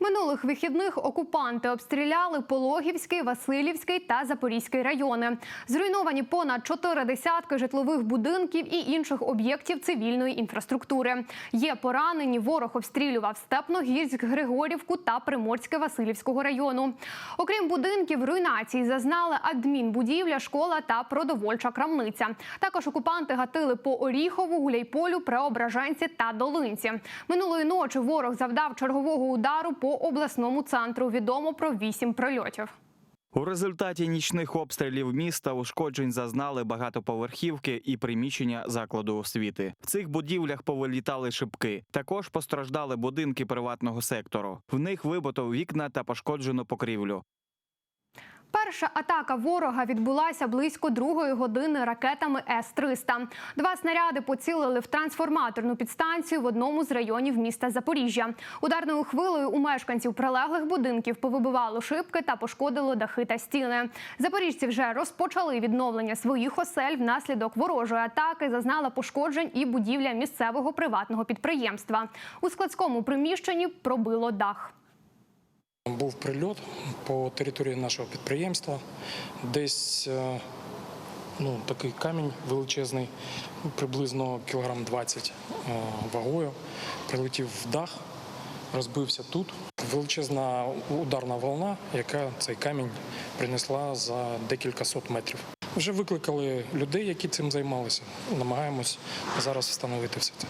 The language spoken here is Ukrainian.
Минулих вихідних окупанти обстріляли Пологівський, Васильівський та Запорізький райони. Зруйновані понад чотири десятки житлових будинків і інших об'єктів цивільної інфраструктури. Є поранені. Ворог обстрілював Степногірськ, Григорівку та Приморське Васильівського району. Окрім будинків, руйнації зазнали адмінбудівля, школа та продовольча крамниця. Також окупанти гатили по Оріхову, Гуляйполю, Преображенці та Долинці. Минулої ночі ворог завдав чергового удару по обласному центру. Відомо про вісім прольотів. У результаті нічних обстрілів міста ушкоджень зазнали багатоповерхівки і приміщення закладу освіти. В цих будівлях повилітали шибки. Також постраждали будинки приватного сектору. В них вибито вікна та пошкоджено покрівлю. Перша атака ворога відбулася близько другої години ракетами С-300. Два снаряди поцілили в трансформаторну підстанцію в одному з районів міста Запоріжжя. Ударною хвилею у мешканців прилеглих будинків повибивало шибки та пошкодило дахи та стіни. Запоріжці вже розпочали відновлення своїх осель внаслідок ворожої атаки. Зазнала пошкоджень і будівля місцевого приватного підприємства. У складському приміщенні пробило дах. Був прильот по території нашого підприємства. Десь е, ну, такий камінь величезний, приблизно кілограм 20 е, вагою. Прилетів в дах, розбився тут. Величезна ударна волна, яка цей камінь принесла за декілька сот метрів. Вже викликали людей, які цим займалися. Намагаємось зараз встановити все це.